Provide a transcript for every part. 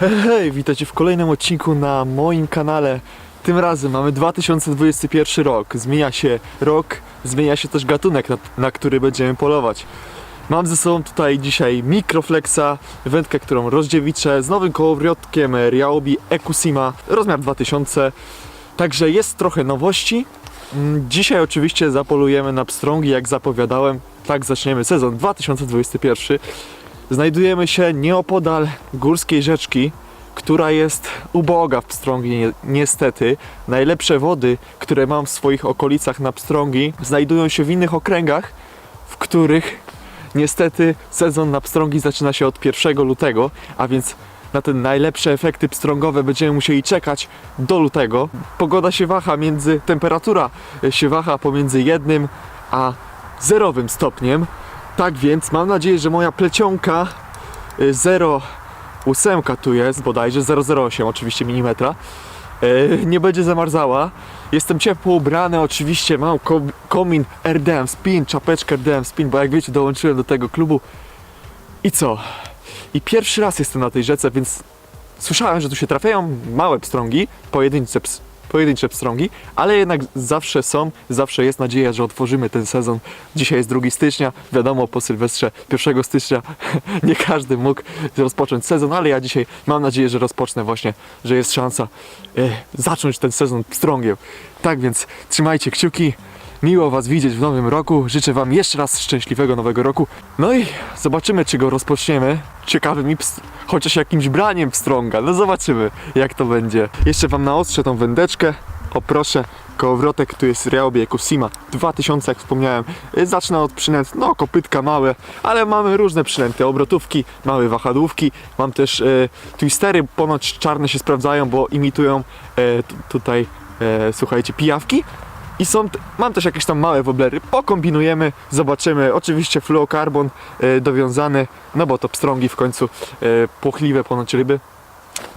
Hej, witajcie w kolejnym odcinku na moim kanale. Tym razem mamy 2021 rok. Zmienia się rok, zmienia się też gatunek, na, na który będziemy polować. Mam ze sobą tutaj dzisiaj Mikroflexa, wędkę, którą rozdziewiczę z nowym kołowrotkiem Ryobi Ekusima, rozmiar 2000. Także jest trochę nowości. Mm, Dzisiaj oczywiście zapolujemy na pstrągi, jak zapowiadałem. Tak zaczniemy sezon 2021. Znajdujemy się nieopodal górskiej rzeczki, która jest uboga w Pstrągi ni- niestety. Najlepsze wody, które mam w swoich okolicach na Pstrągi, znajdują się w innych okręgach, w których niestety sezon na Pstrągi zaczyna się od 1 lutego, a więc na te najlepsze efekty pstrągowe będziemy musieli czekać do lutego. Pogoda się waha między, temperatura się waha pomiędzy jednym a zerowym stopniem. Tak więc mam nadzieję, że moja plecionka y, 0,8 tu jest, bodajże 0,08 oczywiście milimetra, y, nie będzie zamarzała. Jestem ciepło ubrany, oczywiście mam ko- komin RDM Spin, czapeczkę RDM Spin, bo jak wiecie dołączyłem do tego klubu. I co? I pierwszy raz jestem na tej rzece, więc słyszałem, że tu się trafiają małe pstrągi, pojedyncze, pojedyncze pstrągi, ale jednak zawsze są, zawsze jest nadzieja, że otworzymy ten sezon. Dzisiaj jest 2 stycznia, wiadomo, po Sylwestrze 1 stycznia nie każdy mógł rozpocząć sezon, ale ja dzisiaj mam nadzieję, że rozpocznę właśnie, że jest szansa e, zacząć ten sezon pstrągiem. Tak więc trzymajcie kciuki. Miło Was widzieć w nowym roku. Życzę Wam jeszcze raz szczęśliwego nowego roku. No i zobaczymy, czy go rozpoczniemy. Ciekawym chociaż jakimś braniem pstrąga. No zobaczymy, jak to będzie. Jeszcze Wam naostrzę tą wędeczkę. O proszę, kołowrotek tu jest Ryobi Kusima 2000, jak wspomniałem. Y, Zacznę od przynęt, no kopytka małe, ale mamy różne przynęty. Obrotówki, małe wahadłówki. Mam też e, twistery, ponoć czarne się sprawdzają, bo imitują e, tutaj, e, słuchajcie, pijawki. I są, mam też jakieś tam małe woblery, pokombinujemy, zobaczymy. Oczywiście fluokarbon e, dowiązany, no bo to pstrągi w końcu, e, płochliwe ponoć ryby.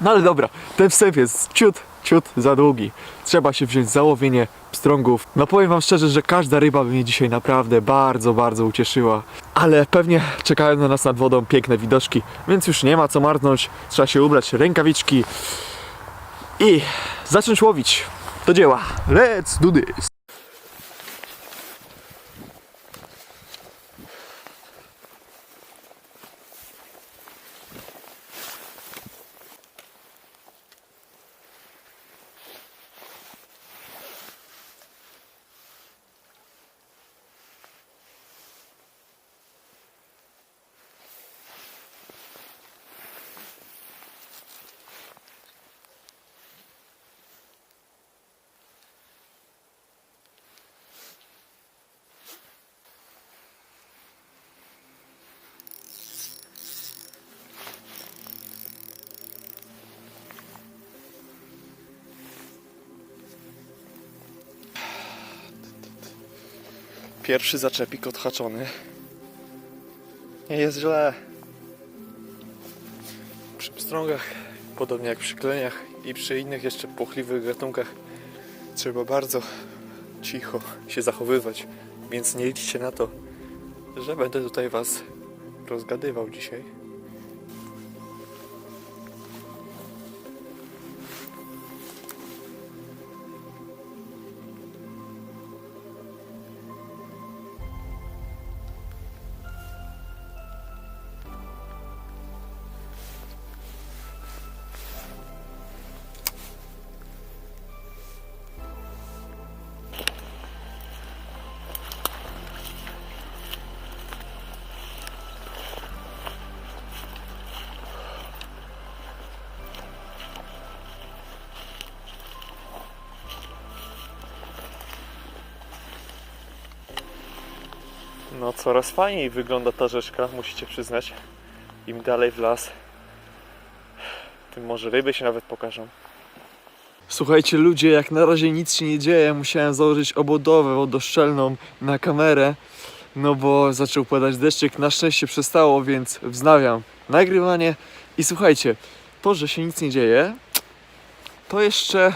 No ale dobra, ten wstęp jest ciut, ciut za długi. Trzeba się wziąć za łowienie pstrągów. No powiem wam szczerze, że każda ryba by mnie dzisiaj naprawdę bardzo, bardzo ucieszyła. Ale pewnie czekają na nas nad wodą piękne widoczki, więc już nie ma co marnąć. Trzeba się ubrać, rękawiczki i zacząć łowić. Do dzieła. Let's do this. Pierwszy zaczepik odhaczony. Nie jest źle. Przy pstrągach, podobnie jak przy kleniach i przy innych jeszcze płochliwych gatunkach, trzeba bardzo cicho się zachowywać, więc nie liczcie na to, że będę tutaj Was rozgadywał dzisiaj. No coraz fajniej wygląda ta rzeczka, musicie przyznać. Im dalej w las, tym może ryby się nawet pokażą. Słuchajcie ludzie, jak na razie nic się nie dzieje, musiałem założyć obudowę wodoszczelną na kamerę, no bo zaczął padać deszczyk, na szczęście przestało, więc wznawiam nagrywanie i słuchajcie, to, że się nic nie dzieje, to jeszcze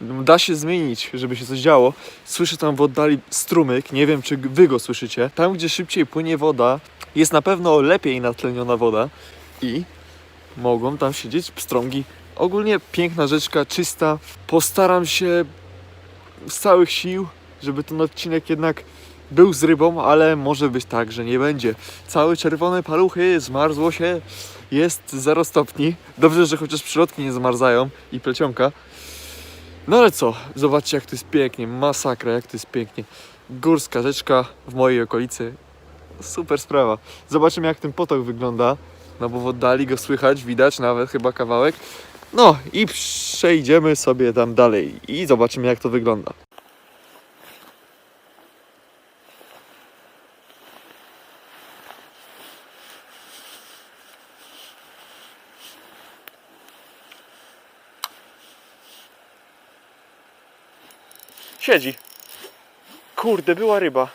da się zmienić, żeby się coś działo. Słyszę tam w oddali strumyk, nie wiem czy wy go słyszycie. Tam, gdzie szybciej płynie woda, jest na pewno lepiej natleniona woda i mogą tam siedzieć pstrągi. Ogólnie piękna rzeczka, czysta. Postaram się z całych sił, żeby ten odcinek jednak był z rybą, ale może być tak, że nie będzie. Całe czerwone paluchy, zmarzło się, jest 0 stopni. Dobrze, że chociaż przyrodki nie zamarzają i plecionka. No ale co, zobaczcie jak to jest pięknie, masakra, jak to jest pięknie. Górska rzeczka w mojej okolicy, super sprawa. Zobaczymy jak ten potok wygląda, no bo w oddali go słychać, widać nawet chyba kawałek. No i przejdziemy sobie tam dalej i zobaczymy jak to wygląda. Siedzi. Kurde, była ryba.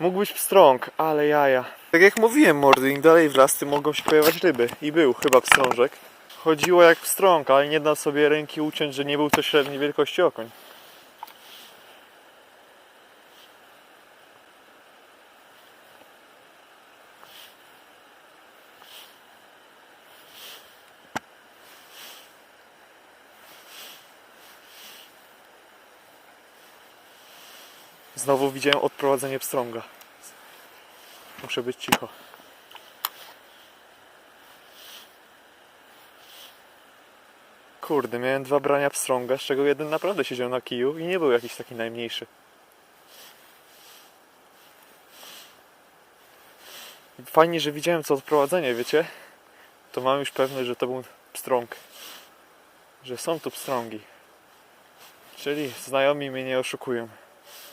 Mógł być pstrąg, ale jaja. Tak jak mówiłem, mordy, im dalej w las, tym mogą się pojawiać ryby. I był chyba pstrążek. Chodziło jak pstrąg, ale nie da sobie ręki uciąć, że nie był to średniej wielkości okoń. Znowu widziałem odprowadzenie pstrąga. Muszę być cicho. Kurde, miałem dwa brania pstrąga, z czego jeden naprawdę siedział na kiju i nie był jakiś taki najmniejszy. Fajnie, że widziałem co odprowadzenie, wiecie? To mam już pewność, że to był pstrąg. Że są tu pstrągi. Czyli znajomi mnie nie oszukują.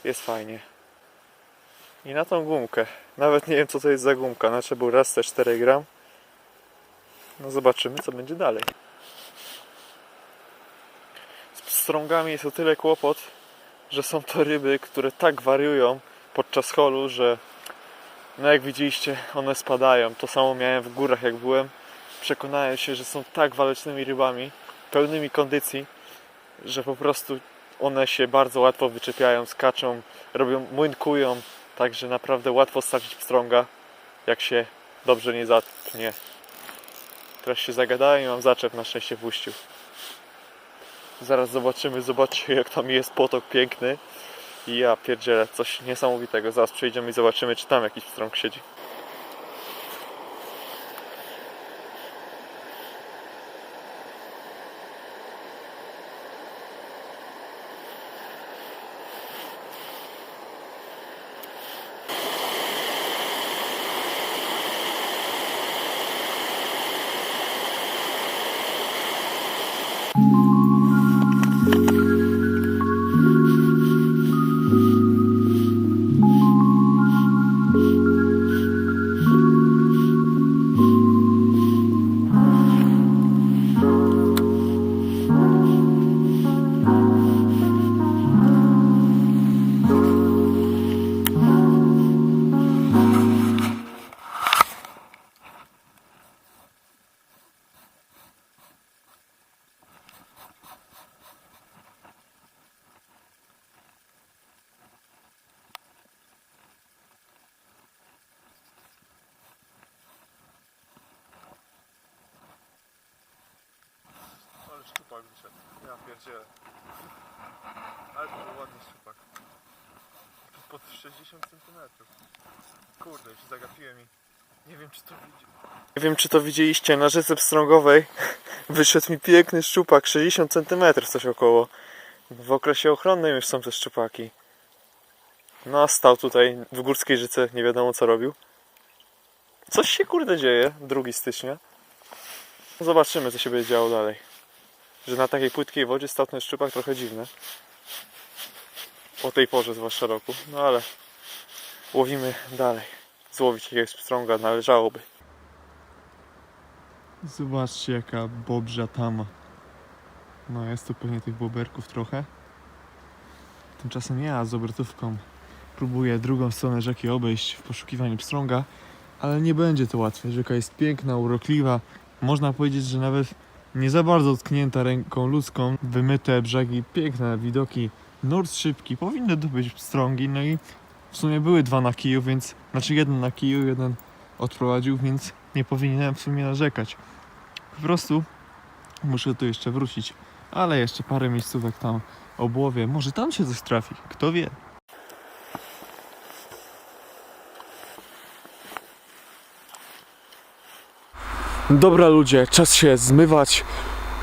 Jest fajnie. I na tą gumkę. Nawet nie wiem co to jest za gumka. Znaczy był raz te 4 gram. No zobaczymy co będzie dalej. Z pstrągami jest o tyle kłopot, że są to ryby, które tak wariują podczas holu, że no jak widzieliście one spadają. To samo miałem w górach jak byłem. Przekonałem się, że są tak walecznymi rybami, pełnymi kondycji, że po prostu one się bardzo łatwo wyczepiają, skaczą, robią, młynkują, także naprawdę łatwo stracić pstrąga, jak się dobrze nie zatnie. Teraz się zagadałem i mam zaczep na szczęście w uściu. Zaraz zobaczymy, zobaczcie jak tam jest potok piękny. I ja pierdzielę, coś niesamowitego. Zaraz przejdziemy i zobaczymy, czy tam jakiś pstrąg siedzi. Szczupak wyszedł. Ja pierdzielę. Ale to był ładny szczupak. Pod 60 cm. Kurde, się zagapiłem i nie wiem czy to widzi. Nie wiem czy to widzieliście, na rzece pstrągowej wyszedł mi piękny szczupak, 60 cm coś około. W okresie ochronnym już są te szczupaki. No a stał tutaj w górskiej rzece, nie wiadomo co robił. Coś się kurde dzieje, 2 stycznia. Zobaczymy co się będzie działo dalej że na takiej płytkiej wodzie stał ten szczupak trochę dziwne. Po tej porze zwłaszcza roku. No ale łowimy dalej. Złowić jakiegoś pstrąga należałoby. Zobaczcie jaka bobrzia tama. No jest tu pewnie tych boberków trochę. Tymczasem ja z obrotówką próbuję drugą stronę rzeki obejść w poszukiwaniu pstrąga, ale nie będzie to łatwe. Rzeka jest piękna, urokliwa. Można powiedzieć, że nawet nie za bardzo dotknięta ręką ludzką, wymyte brzegi, piękne widoki, nurt szybki, powinny tu być pstrągi, no i w sumie były dwa na kiju, więc, znaczy jeden na kiju, jeden odprowadził, więc nie powinienem w sumie narzekać. Po prostu muszę tu jeszcze wrócić, ale jeszcze parę miejscówek tam obłowię. Może tam się coś trafi, kto wie. Dobra ludzie, czas się zmywać.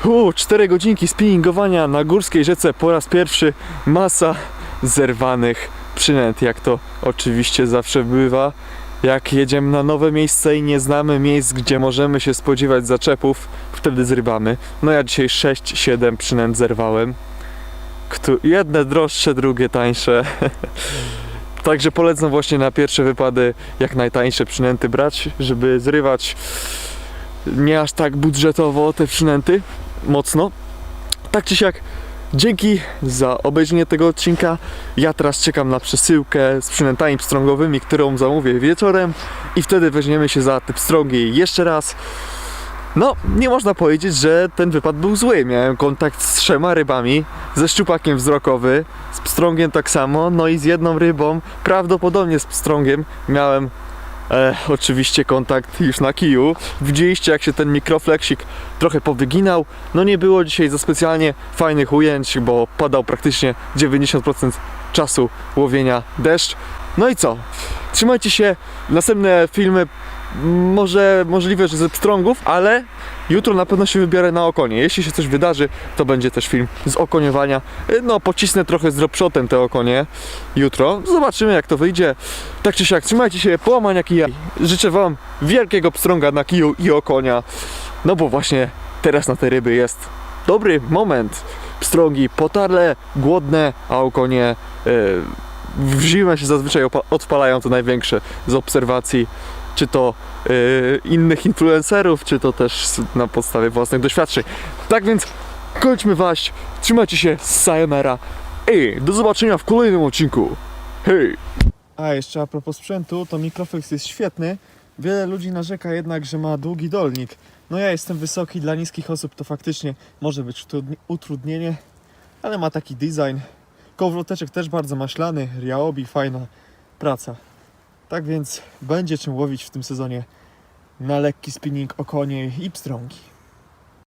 U, 4 godzinki spinningowania na górskiej rzece po raz pierwszy. Masa zerwanych przynęt, jak to oczywiście zawsze bywa. Jak jedziemy na nowe miejsce i nie znamy miejsc, gdzie możemy się spodziewać zaczepów, wtedy zrywamy. No ja dzisiaj 6-7 przynęt zerwałem. Któ- jedne droższe, drugie tańsze. Także polecam właśnie na pierwsze wypady jak najtańsze przynęty brać, żeby zrywać nie aż tak budżetowo te przynęty mocno. Tak czy siak, dzięki za obejrzenie tego odcinka. Ja teraz czekam na przesyłkę z przynętami pstrągowymi, którą zamówię wieczorem i wtedy weźmiemy się za te pstrągi jeszcze raz. No, nie można powiedzieć, że ten wypad był zły. Miałem kontakt z trzema rybami, ze szczupakiem wzrokowy, z pstrągiem tak samo, no i z jedną rybą, prawdopodobnie z pstrągiem, miałem E, oczywiście kontakt już na kiju. Widzieliście jak się ten mikrofleksik trochę powyginał. No nie było dzisiaj za specjalnie fajnych ujęć, bo padał praktycznie 90% czasu łowienia deszcz. No i co? Trzymajcie się. Następne filmy może możliwe, że ze pstrągów, ale jutro na pewno się wybiorę na okonie. Jeśli się coś wydarzy, to będzie też film z okoniowania. No, pocisnę trochę z dropshotem te okonie jutro. Zobaczymy jak to wyjdzie. Tak czy siak, trzymajcie się, połamania kija. Życzę Wam wielkiego pstrąga na kiju i okonia. No bo właśnie teraz na te ryby jest dobry moment. Pstrągi potarle, głodne, a okonie yy, w zimę się zazwyczaj odpalają to największe z obserwacji czy to yy, innych influencerów, czy to też na podstawie własnych doświadczeń. Tak więc kończmy waść, trzymajcie się, sayonara i do zobaczenia w kolejnym odcinku. Hej! A jeszcze a propos sprzętu, to Microflex jest świetny. Wiele ludzi narzeka jednak, że ma długi dolnik. No ja jestem wysoki, dla niskich osób to faktycznie może być utrudni- utrudnienie, ale ma taki design. Kołowroteczek też bardzo maślany, Ryobi, fajna praca. Tak więc będzie czym łowić w tym sezonie na lekki spinning okonie i pstrągi.